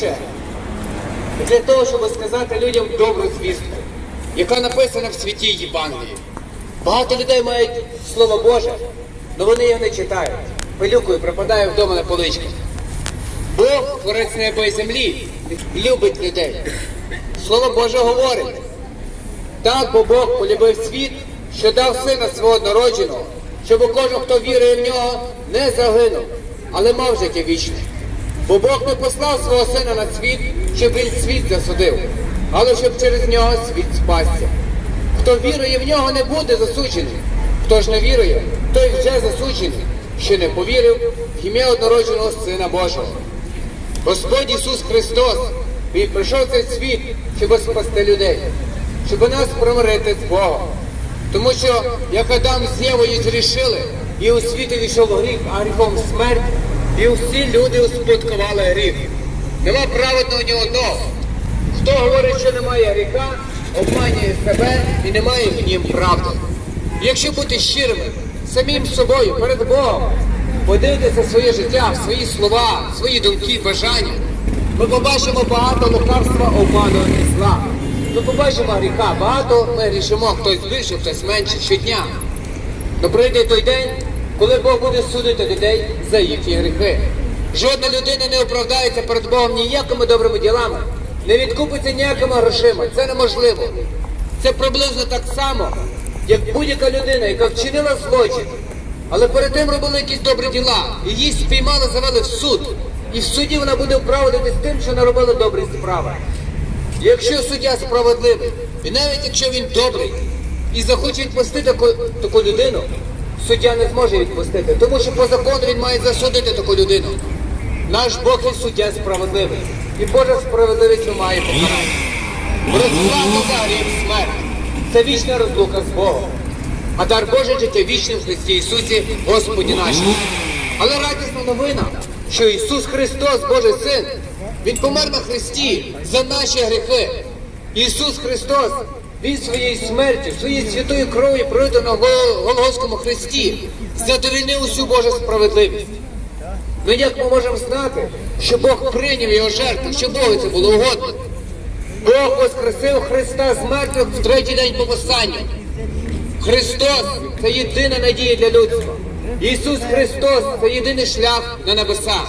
більше для того, щоб сказати людям добру звістку, яка написана в святій Євангелії. Багато людей мають Слово Боже, але вони його не читають. Пилюкою припадає вдома на поличках. Бог, творець неба і землі, любить людей. Слово Боже говорить. Так, бо Бог полюбив світ, що дав сина свого однородженого, щоб кожен, хто вірує в нього, не загинув, але мав життя вічне. Бо Бог не послав свого сина на світ, щоб він світ засудив, але щоб через нього світ спасся. Хто вірує в нього, не буде засуджений. Хто ж не вірує, той вже засуджений, що не повірив в ім'я однородженого Сина Божого. Господь Ісус Христос, Він прийшов цей світ, щоб спасти людей, щоб нас промирити з Богом. Тому що, як Адам з Євою зрішили, і у світ війшов гріх, а гріхом смерть, і всі люди успадкували гріх. Нема праведного ні одного. Хто говорить, що немає гріха, обманює себе і не має в нім правди. Якщо бути щирими, самим собою, перед Богом, подивитися своє життя, свої слова, свої думки, бажання, ми побачимо багато лукавства, обману і зла. Ми побачимо гріха, багато ми грішимо, хтось більше, хтось менше щодня. Но прийде той день, коли Бог буде судити людей за їхні гріхи. Жодна людина не оправдається перед Богом ніякими добрими ділами, не відкупиться ніякими грошима. Це неможливо. Це приблизно так само, як будь-яка людина, яка вчинила злочин, але перед тим робила якісь добрі діла, її спіймали, завели в суд. І в суді вона буде оправдатись тим, що наробила добрі справи. Якщо суддя справедливий, і навіть якщо він добрий, і захоче відпустити таку, таку людину, суддя не зможе відпустити, тому що по закону він має засудити таку людину. Наш Бог є суддя справедливий, і Божа справедливість має покарати. Розплата за гріх смерть це вічна розлука з Богом. А дар Божий життя вічне в Христі Ісусі, Господі нашому. Але радісна новина, що Ісус Христос, Божий Син, Він помер на Христі за наші гріхи. Ісус Христос, Він своєю смертю, своєю святою кров'ю пролито на Голгофському Христі, задовільнив усю Божу справедливість. Ну як ми можемо знати, що Бог прийняв його жертву, що Богу це було угодно? Бог воскресив Христа з мертвих в третій день по. Христос це єдина надія для людства. Ісус Христос це єдиний шлях на небеса.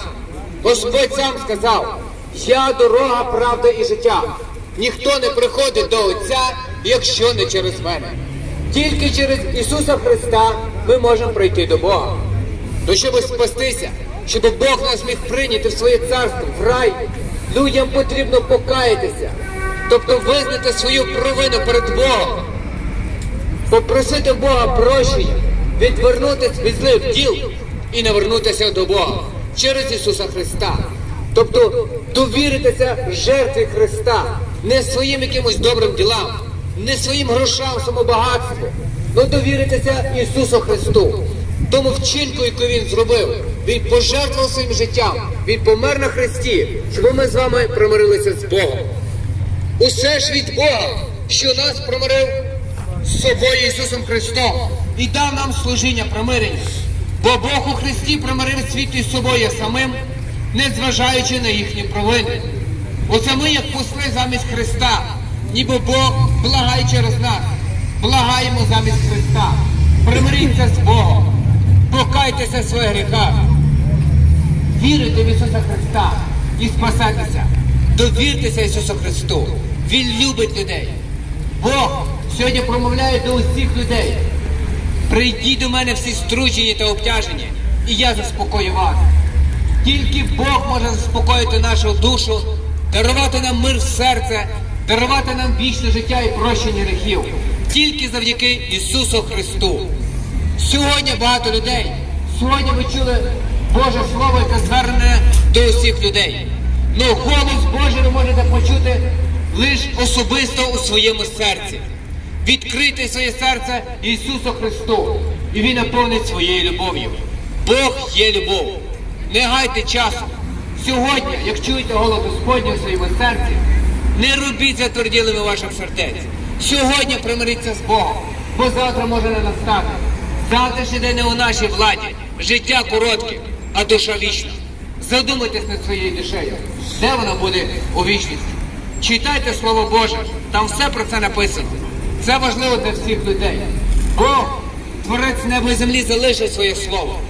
Господь сам сказав: Я дорога, правда і життя. Ніхто не приходить до Отця, якщо не через мене. Тільки через Ісуса Христа ми можемо прийти до Бога. То щоб спастися, щоб Бог нас міг прийняти в своє царство, в рай, людям потрібно покаятися, тобто визнати свою провину перед Богом попросити Бога прощення, відвернутися від злих діл і навернутися до Бога через Ісуса Христа. Тобто довіритися жертві Христа, не своїм якимось добрим ділам, не своїм грошам, самобагатству, але довіритися Ісусу Христу. Тому вчинку, яку Він зробив, Він пожертвував своїм життям, Він помер на Христі, щоб ми з вами примирилися з Богом. Усе ж від Бога, що нас промирив з собою Ісусом Христом і дав нам служіння примирення. Бо Бог у Христі примирив світ із собою самим, не зважаючи на їхні провини. Оце ми, як посли замість Христа, ніби Бог благає через нас, благаємо замість Христа. Примиріться з Богом, покайтеся в своїх гріхах, вірите в Ісуса Христа і спасайтеся. Довіртеся Ісусу Христу. Він любить людей. Бог сьогодні промовляє до усіх людей. Прийдіть до мене всі стручені та обтяжені, і я заспокою вас. Тільки Бог може заспокоїти нашу душу, дарувати нам мир в серце, дарувати нам вічне життя і прощення гріхів. Тільки завдяки Ісусу Христу. Сьогодні багато людей. Сьогодні ви чули Боже Слово, яке звернене до усіх людей. Ну голос Божий ви можете почути лише особисто у своєму серці. Відкрити своє серце Ісусу Христу, і Він наповнить своєю любов'ю. Бог є любов. Не гайте часу. Сьогодні, як чуєте голос Господній у своєму серці, не робіть затверділими ваших сердець. Сьогодні примиріться з Богом, бо завтра може не настати. Завтрашній день не у нашій владі. Життя коротке, а душа вічна. Задумайтесь над своєю душею, де вона буде у вічності. Читайте Слово Боже, там все про це написано. Це важливо для всіх людей. Бог, творець неба і землі, залишив своє слово.